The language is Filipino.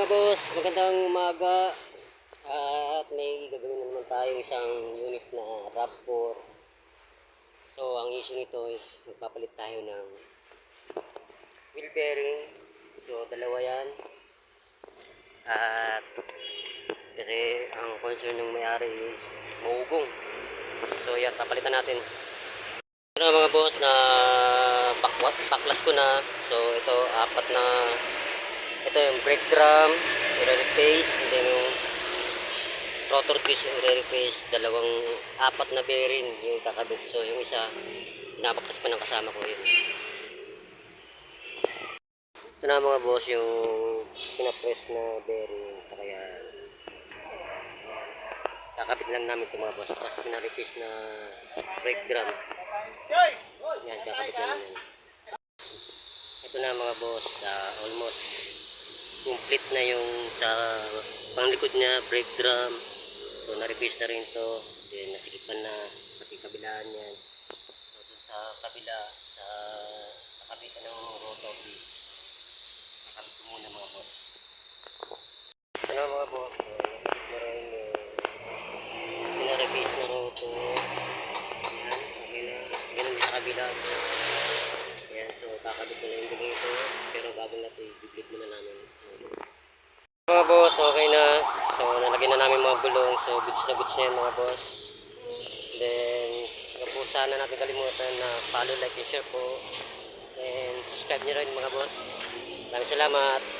magandang umaga. At may gagawin na naman tayo isang unit na RAV4. So, ang issue nito is magpapalit tayo ng wheel bearing. So, dalawa yan. At kasi ang concern ng may-ari is maugong. So, yan, papalitan natin. Ito na mga boss na bakwat, baklas ko na. So, ito, apat na ito yung brake drum, i-replace, and then yung rotor disc i-replace, dalawang apat na bearing yung kakabit. So yung isa, pinapakas pa ng kasama ko yun. Ito na mga boss yung pinapress na bearing, tsaka yan. Kakabit lang namin ito mga boss. Tapos pina-replace na brake drum. Yan, kakabit namin yan. Ito na mga boss, ah, almost complete na yung sa panglikod niya, brake drum. So, na-replace na rin to. Then, nasikipan na pati kabilaan yan. So, dun sa kabila, sa nakabitan ng rotor disc. Nakabit ko muna mga boss. Ano mga boss, so, nakabit na na rotor. Yan, okay na. Ganun din sa kabila. Ayan, so kakabit ko na yung dugong ito. Pero bago na ito, i-duplicate muna namin. Mga boss, okay na. So, nalagyan na namin mga gulong. So, goods na goods na yan mga boss. Then, huwag po sana natin kalimutan na follow, like, and share po. And subscribe nyo rin mga boss. Maraming salamat.